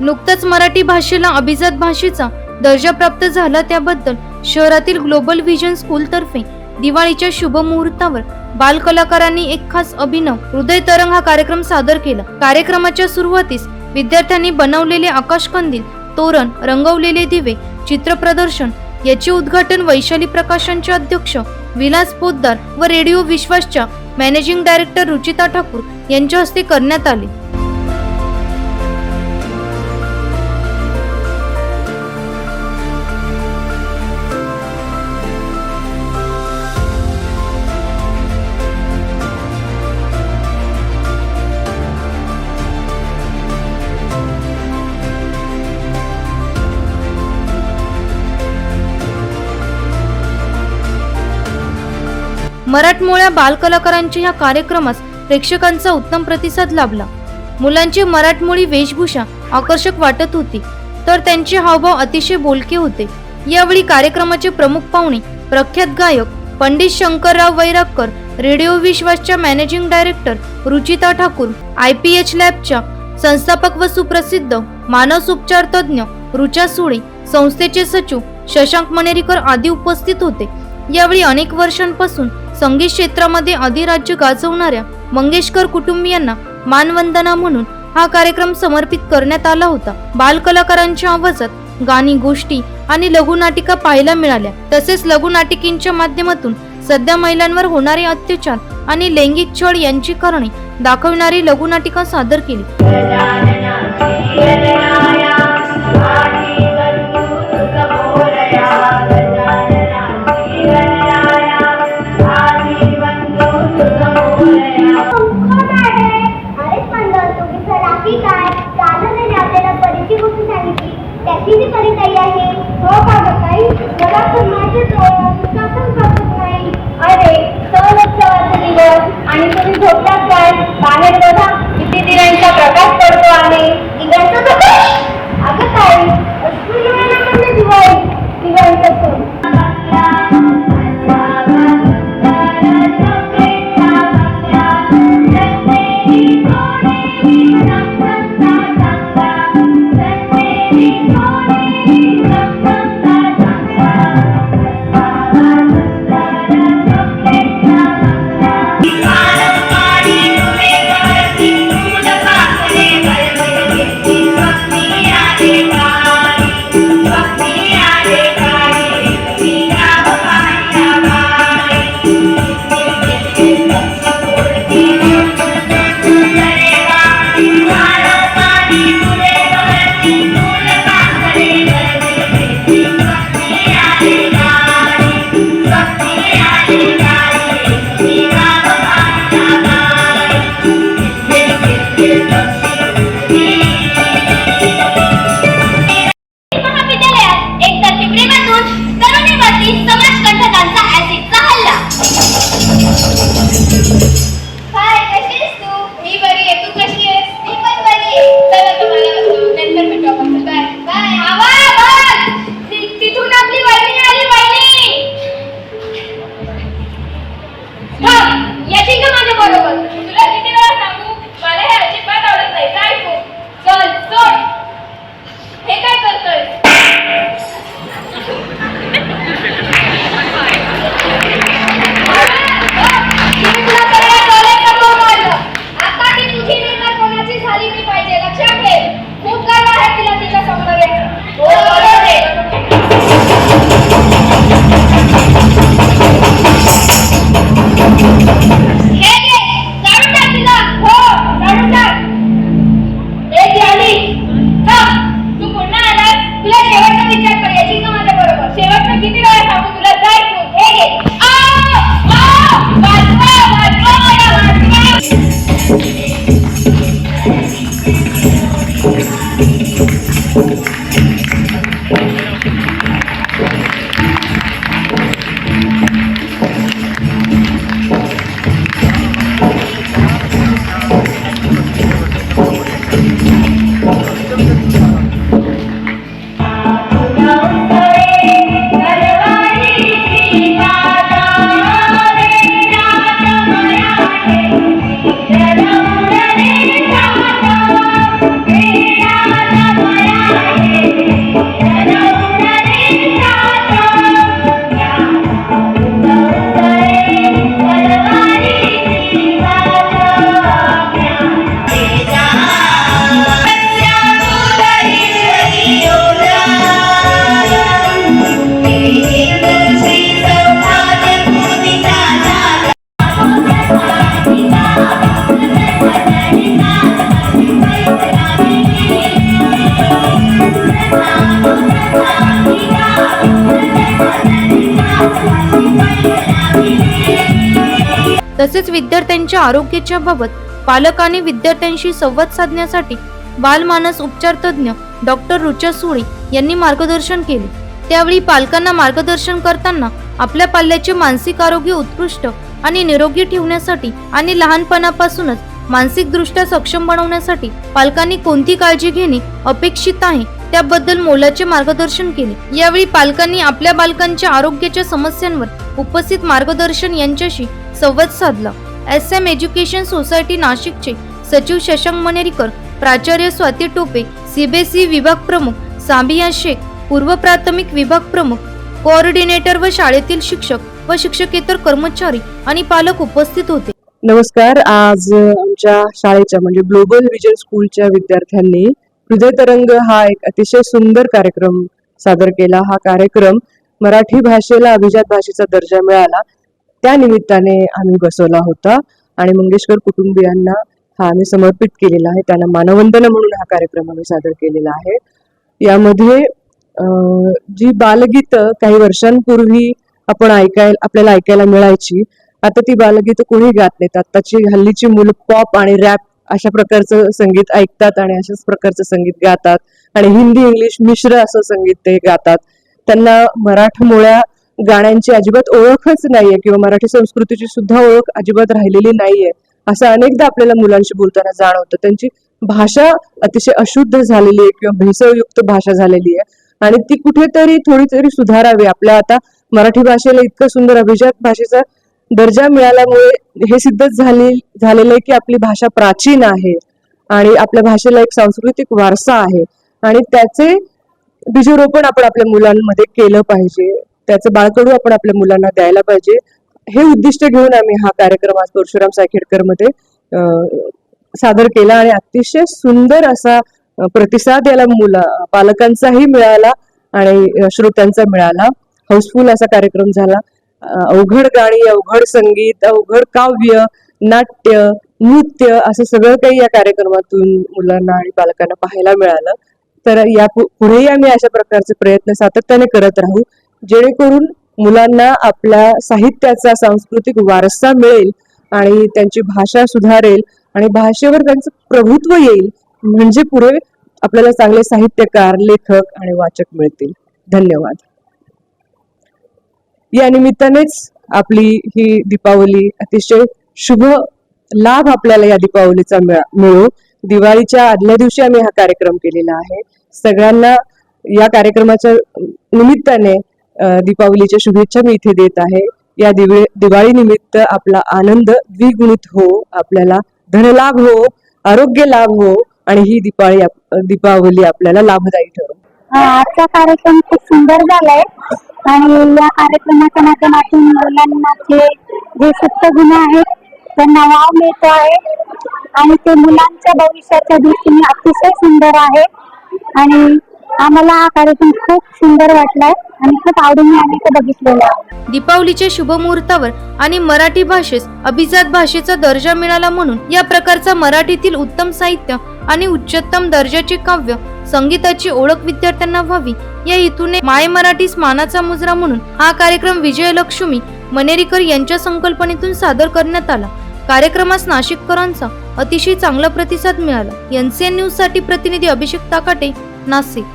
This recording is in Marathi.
नुकतंच मराठी भाषेला अभिजात भाषेचा दर्जा प्राप्त झाला त्याबद्दल शहरातील ग्लोबल व्हिजन स्कूल तर्फे दिवाळीच्या शुभ मुहूर्तावर बाल कलाकारांनी एक खास अभिनव हृदय तरंग हा कार्यक्रम सादर केला. कार्यक्रमाच्या सुरुवातीस विद्यार्थ्यांनी बनवलेले आकाशकंदील तोरण रंगवलेले दिवे चित्र प्रदर्शन याचे उद्घाटन वैशाली प्रकाशनचे अध्यक्ष विलास पोद्दार व रेडिओ विश्वासच्या मॅनेजिंग डायरेक्टर रुचिता ठाकूर यांच्या हस्ते करण्यात आले. मराठमोळ्या बालकलाकारांच्या या कार्यक्रमास प्रेक्षकांचा उत्तम प्रतिसाद लाभला. मुलांची मराठमोळी वेशभूषा आकर्षक वाटत होती तर त्यांचे हावभाव अतिशय बोलके होते. यावेळी कार्यक्रमाचे प्रमुख पाहुणे प्रख्यात गायक Pandit Shankarrao Vairagkar radio विश्वासच्या managing director Ruchita Thakur I P H लॅबच्या संस्थापक व सुप्रसिद्ध मानसोपचार तज्ज्ञ रुचा सुळे संस्थेचे सचिव शशांक मनेरीकर आदी उपस्थित होते. यावेळी अनेक वर्षांपासून संगीत क्षेत्रामध्ये अधिराज्य गाजवणाऱ्या मंगेशकर कुटुंबियांना मानवंदना म्हणून हा कार्यक्रम समर्पित करण्यात आला होता. बालकलाकारांच्या आवाजात गाणी गोष्टी आणि लघुनाटिका पाहायला मिळाल्या. तसेच लघुनाटिकींच्या माध्यमातून सध्या महिलांवर होणारे अत्याचार आणि लैंगिक छळ यांची कारणे दाखविणारी लघुनाटिका सादर केली. समाजकंटकांचा ऍसिडचा हल्ला. तसेच विद्यार्थ्यांच्या आरोग्याच्या बाबत पालकांनी विद्यार्थ्यांशी संवाद साधण्यासाठी बालमानस उपचार तज्ज्ञ डॉक्टर रुचा सुळे यांनी मार्गदर्शन केले. त्यावेळी पालकांना मार्गदर्शन करताना आपल्या पाल्याचे मानसिक आरोग्य उत्कृष्ट आणि निरोगी ठेवण्यासाठी आणि लहानपणापासूनच मानसिकदृष्ट्या सक्षम बनवण्यासाठी पालकांनी कोणती काळजी घेणे अपेक्षित आहे त्याबद्दल मोलाचे मार्गदर्शन केले. यावेळी पालकांनी आपल्या बालकांच्या आरोग्याच्या समस्यांवर उपस्थित मार्गदर्शन यांच्याशी संवाद साधला. एस एम एज्युकेशन सोसायटी नाशिकचे सचिव शशांक मनेरीकर प्राचार्य स्वाती टोपे सीबीएसई विभाग प्रमुख साबिया शेख पूर्व प्राथमिक विभाग प्रमुख कोऑर्डिनेटर व शाळेतील शिक्षक व शिक्षकेतर कर्मचारी आणि पालक उपस्थित होते. नमस्कार आज आमच्या शाळेच्या म्हणजे ग्लोबल विजन स्कूलच्या विद्यार्थ्यांनी हृदय तरंग हा एक अतिशय सुंदर कार्यक्रम सादर केला. हा कार्यक्रम मराठी भाषेला अभिजात भाषेचा दर्जा मिळाला. त्या निमित्ताने आम्ही बसवला होता आणि मंगेशकर कुटुंबियांना हा आम्ही समर्पित केलेला आहे. त्यांना मानवंदना म्हणून हा कार्यक्रम आम्ही सादर केलेला आहे. यामध्ये जी बालगीतं काही वर्षांपूर्वी आपण ऐकायला आपल्याला ऐकायला मिळायची आता ती बालगीतं कोणी गात नाहीत. आत्ताची हल्लीची मुलं पॉप आणि रॅप अशा प्रकारचं संगीत ऐकतात आणि अशाच प्रकारचं संगीत गातात. आणि हिंदी इंग्लिश मिश्र असं संगीत ते गातात. त्यांना मराठमोळ्या गाण्यांची अजिबात ओळखच नाहीये किंवा मराठी संस्कृतीची सुद्धा ओळख अजिबात राहिलेली नाहीये असं अनेकदा आपल्याला मुलांशी बोलताना जाणवतं. त्यांची भाषा अतिशय अशुद्ध झालेली आहे किंवा भेसळयुक्त भाषा झालेली आहे आणि ती कुठेतरी थोडी तरी सुधारावी. आपल्या आता मराठी भाषेला इतकं सुंदर अभिजात भाषेचा दर्जा मिळाल्यामुळे हे सिद्ध झाले झालेलं आहे की आपली भाषा प्राचीन आहे आणि आपल्या भाषेला एक सांस्कृतिक वारसा आहे. आणि त्याचे बीजरोपण आपण आपल्या मुलांमध्ये केलं पाहिजे. त्याचं बाळकडू आपण आपल्या मुलांना द्यायला पाहिजे. हे उद्दिष्ट घेऊन आम्ही हा कार्यक्रम आज परशुराम साखेडकरमध्ये सादर केला आणि अतिशय सुंदर असा प्रतिसाद याला मुला पालकांचाही मिळाला आणि श्रोत्यांचा मिळाला. हाऊसफुल असा कार्यक्रम झाला. अवघड गाणी अवघड संगीत अवघड काव्य नाट्य नृत्य असं सगळं काही या कार्यक्रमातून मुलांना आणि पालकांना पाहायला मिळालं. तर या पुढेही आम्ही अशा प्रकारचे प्रयत्न सातत्याने करत राहू जेणेकरून मुलांना आपल्या साहित्याचा सांस्कृतिक वारसा मिळेल आणि त्यांची भाषा सुधारेल आणि भाषेवर त्यांचं प्रभुत्व येईल. म्हणजे पुढे आपल्याला चांगले साहित्यकार लेखक आणि वाचक मिळतील. धन्यवाद. या निमित्तानेच आपली ही दीपावली अतिशय शुभ लाभ आपल्याला या दीपावलीचा मिळा- मिळो. दिवाळीच्या आदल्या दिवशी आम्ही हा कार्यक्रम केलेला आहे. सगळ्यांना या कार्यक्रमाच्या निमित्ताने दीपावलीच्या शुभेच्छा मी इथे देत आहे. या दिवे दिवाळी निमित्त आपला आनंद द्विगुणित हो आपल्याला धनलाभ हो आरोग्य लाभ हो आणि ही दिपाळी दीपावली आपल्याला लाभदायी ठरो. आजचा कार्यक्रम खूप सुंदर झालाय आणि या कार्यक्रमाच्या माध्यमातून मुलांना जे सुप्त गुण आहेत त्यांना वाव मिळतो आहे. आणि ते मुलांच्या भविष्याच्या दृष्टीने अतिशय सुंदर आहे. आणि आम्हाला हा कार्यक्रम खूप सुंदर वाटलाय आणि खूप आवडीने आम्ही ते बघितलेलं आहे. दीपावलीच्या शुभमुहूर्तावर आणि मराठी भाषेस अभिजात भाषेचा दर्जा मिळाला म्हणून या प्रकारचा मराठीतील उत्तम साहित्य आणि उच्चतम दर्जाचे काव्य संगीताची ओळख विद्यार्थ्यांना व्हावी या हेतूने माय मराठीस मानाचा मुजरा म्हणून हा कार्यक्रम विजयलक्ष्मी मनेरीकर यांच्या संकल्पनेतून सादर करण्यात आला. कार्यक्रमास नाशिककरांचा अतिशय चांगला प्रतिसाद मिळाला. एन सी न्यूजसाठी प्रतिनिधी अभिषेक ताकाटे नाशिक.